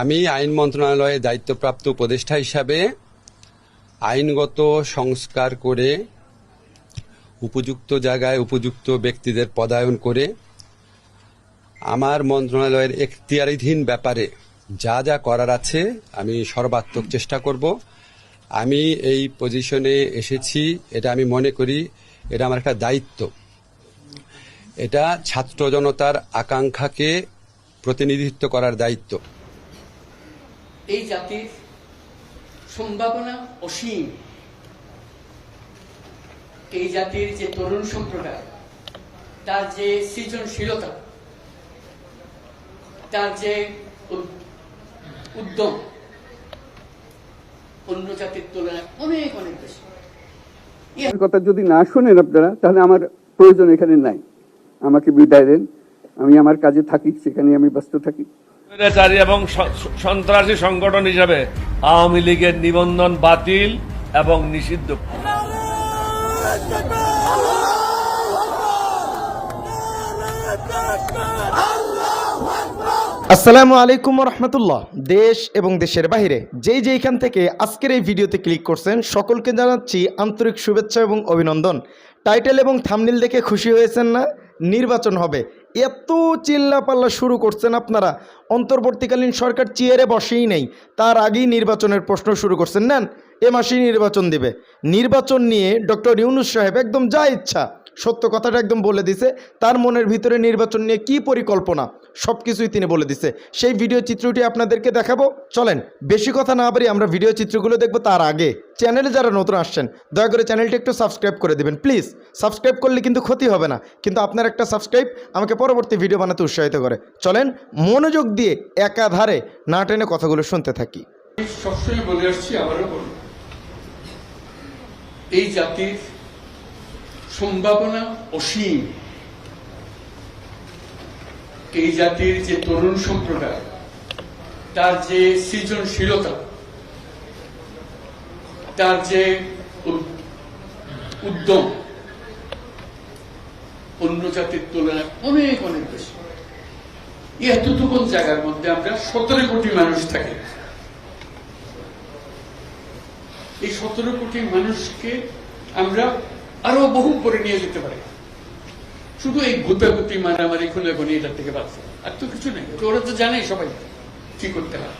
আমি আইন মন্ত্রণালয়ে দায়িত্বপ্রাপ্ত উপদেষ্টা হিসাবে আইনগত সংস্কার করে, উপযুক্ত জায়গায় উপযুক্ত ব্যক্তিদের পদায়ন করে, আমার মন্ত্রণালয়ের এখতিয়ারাধীন ব্যাপারে যা যা করার আছে আমি সর্বাত্মক চেষ্টা করব। আমি এই পজিশনে এসেছি, এটা আমি মনে করি, এটা আমার একটা দায়িত্ব। এটা ছাত্র জনতার আকাঙ্ক্ষাকে প্রতিনিধিত্ব করার দায়িত্ব। এই জাতির সম্ভাবনা অসীম। এই জাতির যে তরুণ সম্প্রদায়, তার যে সৃজনশীলতা, তার যে উদ্যম, অন্য জাতির তুলনায় অনেক অনেক বেশি। কথা যদি না শোনেন আপনারা, তাহলে আমার প্রয়োজন এখানে নাই। আমাকে বিদায় দেন। আমি আমার কাজে থাকি সেখানে আমি ব্যস্ত থাকি। স্বৈরাচারী এবং সন্ত্রাসী সংগঠন হিসাবে আওয়ামী লীগের নিবন্ধন বাতিল এবং নিষিদ্ধ। আসসালামু আলাইকুম রহমতুল্লাহ দেশ এবং দেশের বাইরে যেই যেইখান থেকে আজকের এই ভিডিওতে ক্লিক করছেন, সকলকে জানাচ্ছি আন্তরিক শুভেচ্ছা এবং অভিনন্দন। টাইটেল এবং থামনিল দেখে খুশি হয়েছেন না? নির্বাচন হবে। এত চিল্লাপাল্লা শুরু করছেন আপনারা। অন্তর্বর্তীকালীন সরকার চেয়ারে বসেই নেই। তার আগেই নির্বাচনের প্রশ্ন শুরু করছেন। নেন, এ মাসেই নির্বাচন দিবে। নির্বাচন নিয়ে ডক্টর ইউনুস সাহেব একদম যা ইচ্ছা। সত্য কথাটা একদম বলে দিছে। তার মনের ভিতরে নির্বাচন নিয়ে কি পরিকল্পনা সব কিছুই তিনি বলে দিছে। সেই ভিডিও চিত্রটি আপনাদেরকে দেখাবো। চলেন, বেশি কথা না পারি আমরা ভিডিও চিত্রগুলো দেখব তার আগে। চ্যানেলে যারা নতুন আসছেন, দয়া করে চ্যানেলটি একটু সাবস্ক্রাইব করে দেবেন, প্লিজ। সাবস্ক্রাইব করলে কিন্তু ক্ষতি হবে না, কিন্তু আপনার একটা সাবস্ক্রাইব আমাকে পরবর্তী ভিডিও বানাতে উৎসাহিত করে। চলেন, মনোযোগ দিয়ে একাধারে না টেনে কথাগুলো শুনতে থাকি। সবসময় বলে আসছি আবারও এই জাতির সম্ভাবনা অসীম। এই জাতির যে তরুণ সম্প্রদায়, তার যে সৃজনশীলতা, তার যে উদ্যম, অন্য জাতির তুলনায় অনেক অনেক বেশি। এতটুকুন জায়গার মধ্যে আমরা সতেরো কোটি মানুষ থাকি। এই সতেরো কোটি মানুষকে আমরা আরও বহু উপরে নিয়ে যেতে পারে। শুধু এই গুতাগুতি মারামারি খুনাখুনি এটার থেকে বাঁচছে আর তো কিছু নেই। ওরা তো জানে সবাই কি করতে হয়।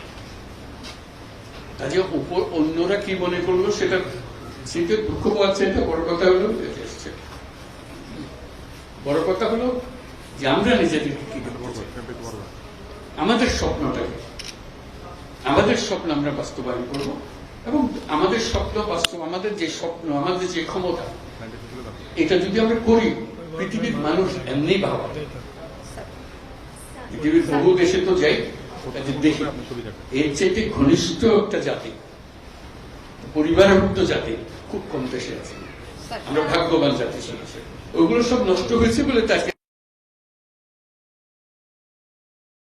কাজে উপর অন্যরা কি মনে করল সেটা সেটা দুঃখ পাচ্ছে এটা বড় কথা হলো এসছে। বড় কথা হলো যে আমরা নিজেদেরকে কি করব? আমাদের স্বপ্নটা আমাদের স্বপ্ন আমরা বাস্তবায়ন করব এবং আমাদের স্বপ্ন বাস্তব আমাদের যে স্বপ্ন, আমাদের যে ক্ষমতা এটা যদি আমরা করি, পৃথিবীর মানুষ এমনি ভাবা পৃথিবীর বহু দেশে তো যাই দেখি, এর চাইতে ঘনিষ্ঠ একটা জাতি, পরিবারভুক্ত জাতি খুব কম দেশে আছে। আমরা ভাগ্যবান জাতি ওইগুলো সব নষ্ট হয়েছে বলে তাকে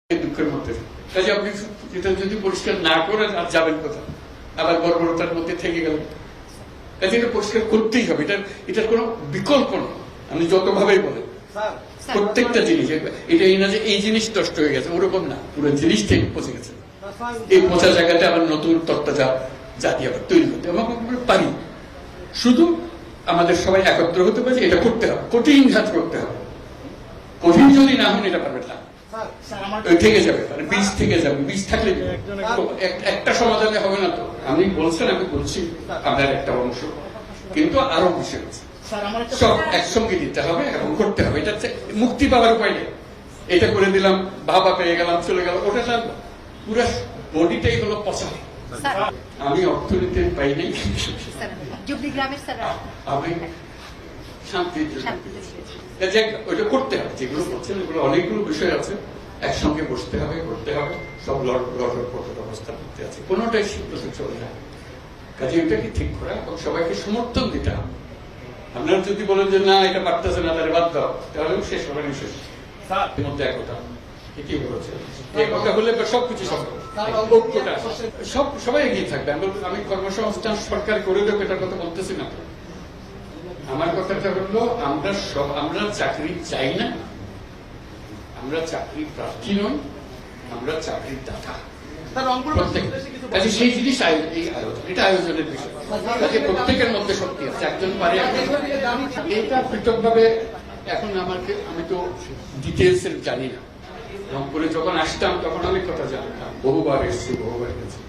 দুঃখের মধ্যে কাজে আপনি যদি পরিষ্কার না করে আর যাবেন কোথাও আবার বর্বরতার মধ্যে থেকে গেলেন। কাজে এটা পরিষ্কার করতেই হবে এটা এটার কোনো বিকল্প নেই আমি যতভাবেই বলেন প্রত্যেকটা জিনিস এটা এই না যে এই জিনিস নষ্ট হয়ে গেছে ওরকম না পুরো জিনিসটাই পচে গেছে। এই পচা জায়গাতে আবার নতুন তত্ত্বজা জাতি আবার তৈরি করতে আমরা পারি। শুধু আমাদের সবাই একত্র হতে পারে এটা করতে হবে কঠিন কাজ করতে হবে। কঠিন যদি না হন এটা পারবেন না। থেকে যাবে বীজ থেকে যাবে বীজ থাকলে একটা সমাধানে হবে না তো। আপনি বলছেন আমি বলছি আপনার একটা অংশ। কিন্তু আরও বিষয় আছে। সব একসঙ্গে দিতে হবে এবং করতে হবে। এটা হচ্ছে মুক্তি পাওয়ার উপায় নেই। এটা করে দিলাম বাবা পেয়ে গেলাম চলে গেল ওটা না পুরো বডিটাই হলো পচা। আমি অর্থনীতি পাই নাই। আমি। কাজে ওইটা করতে হবে। যেগুলো করছেন এগুলো অনেকগুলো বিষয় আছে। একসঙ্গে বসতে হবে করতে হবে সব লড়ার পথের অবস্থা করতে আছে। কোনোটাই সিদ্ধতে চলে যায় কাজে এটাকে ঠিক করা? এবং সবাইকে সমর্থন দিতে হবে। আপনারা যদি বলেন যে না এটা পারতেছে না তাহলে বাদ দাও। তাহলে শেষ হবে না শেষ। মধ্যে একতা। এটাই বলেছে একতা হলে সবকিছু সম্ভব। সব সবাই এগিয়ে থাকবে। আমি আমি কর্মসংস্থান সরকার করে দেবো এটার কথা বলতেছি না। আমার কথাটা হলো আমরা সব আমরা চাকরি চাই না। আমরা চাকরি প্রার্থী নই আমরা চাকরির দাতা। কাজে সেই জিনিস এই আয়োজন এটা আয়োজনের বিষয়। কাজে প্রত্যেকের মধ্যে শক্তি আছে। একজন পারে এটা পৃথকভাবে এখন আমাকে আমি তো ডিটেলস এর জানি না। রংপুরে যখন আসতাম তখন অনেক কথা জানতাম। বহুবার এসেছি বহুবার গেছি।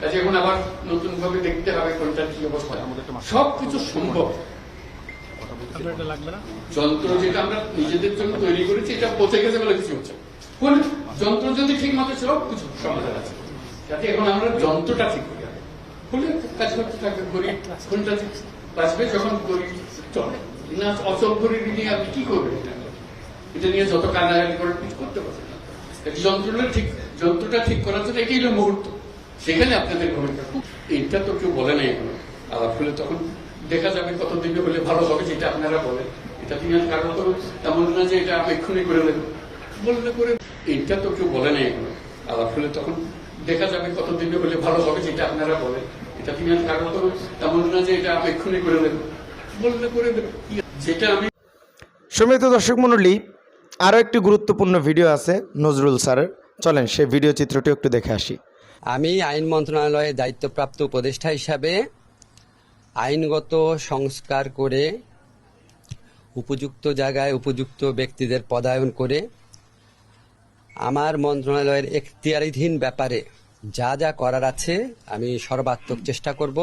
কাজে এখন আবার নতুন ভাবে দেখতে হবে কোনটা কি অবস্থা। সব কিছু সম্ভব। যন্ত্র যেটা আমরা নিজেদের জন্য তৈরি করেছি, এটা পচে গেছে বলে কিছু হচ্ছে কোন যন্ত্র যদি ঠিক মতো সব কিছু সমাধান আছে। যাতে এখন আমরা যন্ত্রটা ঠিক করি। হলে কাজ করতে থাকবে কোনটা ঠিক বাঁচবে যখন গরিব চলে। না, অচল গরিব নিয়ে আপনি কি করবেন এটা? নিয়ে যত কান্নাকাটি করে কিছু করতে পারবেন যন্ত্রটা ঠিক যন্ত্রটা ঠিক করার জন্য এটাই হলো মুহূর্ত। সেখানে আপনাদের ভূমিকা এটা তো কেউ বলে নাই এখনও। আলাপ হলে তখন দেখা যাবে কত দিনে হলে ভালো হবে যেটা আপনারা বলেন। এটা তিনি আর কারণ তো এমন না যে এটা আমি এক্ষুনি করে দেবো বললে করে। এটা তো কেউ বলে নাই এখনও আলাপ হলে তখন দেখা যাবে কত দিনে হলে ভালো হবে যেটা আপনারা বলেন। এটা তিনি আর কারণ তো এমন না যে এটা আমি এক্ষুনি করে দেবো বললে করে দেবো যেটা আমি সম্মানিত দর্শক মণ্ডলী আরও একটি গুরুত্বপূর্ণ ভিডিও আছে নজরুল স্যারের। চলেন সেই ভিডিও চিত্রটি একটু দেখে আসি। আমি আইন মন্ত্রণালয়ের দায়িত্বপ্রাপ্ত উপদেষ্টা হিসাবে আইনগত সংস্কার করে উপযুক্ত জায়গায় উপযুক্ত ব্যক্তিদের পদায়ন করে আমার মন্ত্রণালয়ের এখতিয়ারাধীন ব্যাপারে যা যা করার আছে আমি সর্বাত্মক চেষ্টা করব।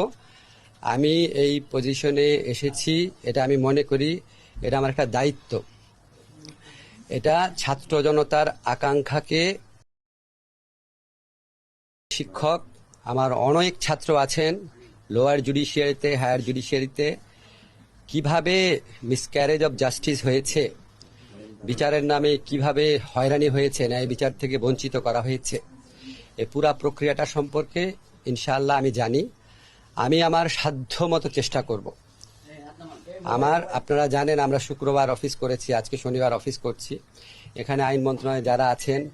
আমি এই পজিশনে এসেছি, এটা আমি মনে করি, এটা আমার একটা দায়িত্ব। এটা ছাত্র জনতার আকাঙ্ক্ষাকে শিক্ষক, আমার অনেক ছাত্র আছেন লোয়ার জুডিশিয়ারিতে হায়ার জুডিশিয়ারিতে কীভাবে মিসক্যারেজ অফ জাস্টিস হয়েছে, বিচারের নামে কীভাবে হয়রানি হয়েছে, ন্যায় বিচার থেকে বঞ্চিত করা হয়েছে, এ পুরা প্রক্রিয়াটা সম্পর্কে ইনশাআল্লাহ আমি জানি। আমি আমার সাধ্য মতো চেষ্টা করব। আমার, আপনারা জানেন আমরা শুক্রবার অফিস করেছি, আজকে শনিবার অফিস করছি। এখানে আইন মন্ত্রণালয়ে যারা আছেন,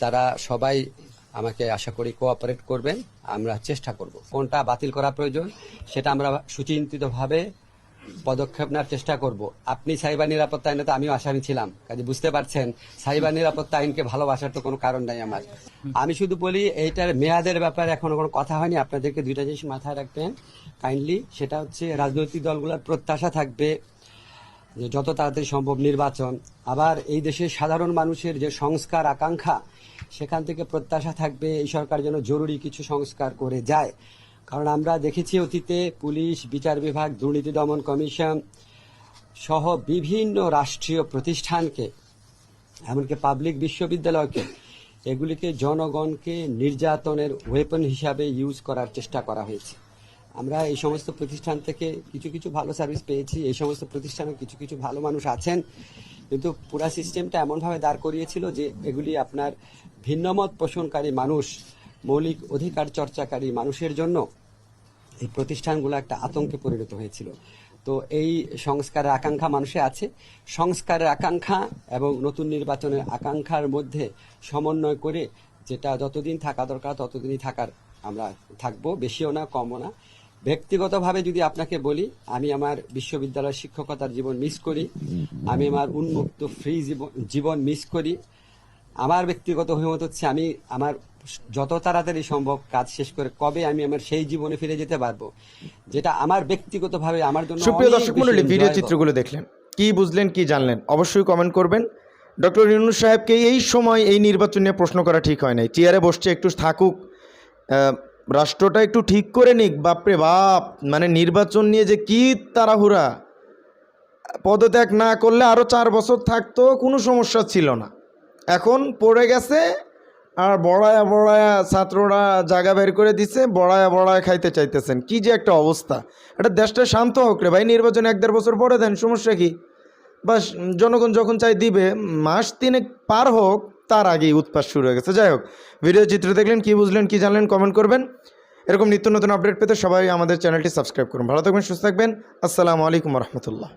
তারা সবাই আমাকে আশা করি কোঅপারেট করবেন। আমরা চেষ্টা করব। কোনটা বাতিল করা প্রয়োজন, সেটা আমরা সুচিন্তিতভাবে পদক্ষেপ নেওয়ার চেষ্টা করব। আপনি সাইবার নিরাপত্তা আইনে তো আমিও আসামি ছিলাম। কাজে বুঝতে পারছেন সাইবার নিরাপত্তা আইনকে ভালোবাসার তো কোনো কারণ নাই আমার। আমি শুধু বলি, এইটার মেয়াদের ব্যাপারে এখনও কোনো কথা হয়নি। আপনাদেরকে দুইটা জিনিস মাথায় রাখবেন। কাইন্ডলি সেটা হচ্ছে রাজনৈতিক দলগুলোর প্রত্যাশা থাকবে যে যত তাড়াতাড়ি সম্ভব নির্বাচন। আবার এই দেশের সাধারণ মানুষের যে সংস্কার আকাঙ্ক্ষা সেখান থেকে প্রত্যাশা থাকবে এই সরকার যেন জরুরি কিছু সংস্কার করে যায়। কারণ আমরা দেখেছি অতীতে পুলিশ, বিচার বিভাগ, দুর্নীতি দমন কমিশন সহ বিভিন্ন রাষ্ট্রীয় প্রতিষ্ঠানকে, এমনকি পাবলিক বিশ্ববিদ্যালয়কে, এগুলিকে জনগণকে নির্যাতনের ওয়েপন হিসাবে ইউজ করার চেষ্টা করা হয়েছে। আমরা এই সমস্ত প্রতিষ্ঠান থেকে কিছু কিছু ভালো সার্ভিস পেয়েছি। এই সমস্ত প্রতিষ্ঠানে কিছু কিছু ভালো মানুষ আছেন। কিন্তু পুরা সিস্টেমটা এমনভাবে দাঁড় করিয়েছিল যে এগুলি আপনার ভিন্নমত পোষণকারী মানুষ, মৌলিক অধিকার চর্চাকারী মানুষের জন্য এই প্রতিষ্ঠানগুলো একটা আতঙ্কে পরিণত হয়েছিল। তো এই সংস্কারের আকাঙ্ক্ষা মানুষে আছে। সংস্কারের আকাঙ্ক্ষা এবং নতুন নির্বাচনের আকাঙ্ক্ষার মধ্যে সমন্বয় করে যেটা যতদিন থাকা দরকার ততদিনই থাকার আমরা থাকব, বেশিও না, কমও না। ব্যক্তিগতভাবে যদি আপনাকে বলি, আমি আমার বিশ্ববিদ্যালয় শিক্ষকতার জীবন মিস করি। আমি আমার উন্মুক্ত ফ্রি জীবন মিস করি। আমার ব্যক্তিগত অভিমত হচ্ছে আমি আমার যত তাড়াতাড়ি সম্ভব কাজ শেষ করে কবে আমি আমার সেই জীবনে ফিরে যেতে পারব যেটা আমার ব্যক্তিগতভাবে আমার জন্য সুপ্রিয় দর্শক বেশি মণ্ডলী ভিডিও চিত্রগুলো দেখলেন। কি বুঝলেন কি জানলেন? অবশ্যই কমেন্ট করবেন। ডক্টর ইউনুস সাহেবকে এই সময় এই নির্বাচন নিয়ে প্রশ্ন করা ঠিক হয় নাই। চেয়ারে বসছে একটু থাকুক। রাষ্ট্রটা একটু ঠিক করে নিক। বাপরে বাপ মানে নির্বাচন নিয়ে যে কি তাড়াহুড়া। পদত্যাগ না করলে আরও চার বছর থাকতো কোনো সমস্যা ছিল না। এখন পড়ে গেছে আর বড়ায়া বড়ায়া ছাত্ররা জায়গা বের করে দিছে, বড়ায়া বড়ায়া খাইতে চাইতেছেন। কি যে একটা অবস্থা। এটা দেশটা শান্ত হোক রে ভাই, নির্বাচন এক দেড় বছর পরে দেন, সমস্যা কি? বাস, জনগণ যখন চাই দিবে, মাস তিনেক পার হোক, তার আগেই উৎপাস শুরু হয়ে গেছে। যাই হোক, ভিডিও চিত্র দেখলেন, কি বুঝলেন, কি জানলেন কমেন্ট করবেন। এরকম নিত্য নতুন আপডেট পেতে সবাই আমাদের চ্যানেলটি সাবস্ক্রাইব করুন। ভালো থাকবেন, সুস্থ থাকবেন। আসসালামু আলাইকুম রহমতুল্লাহ।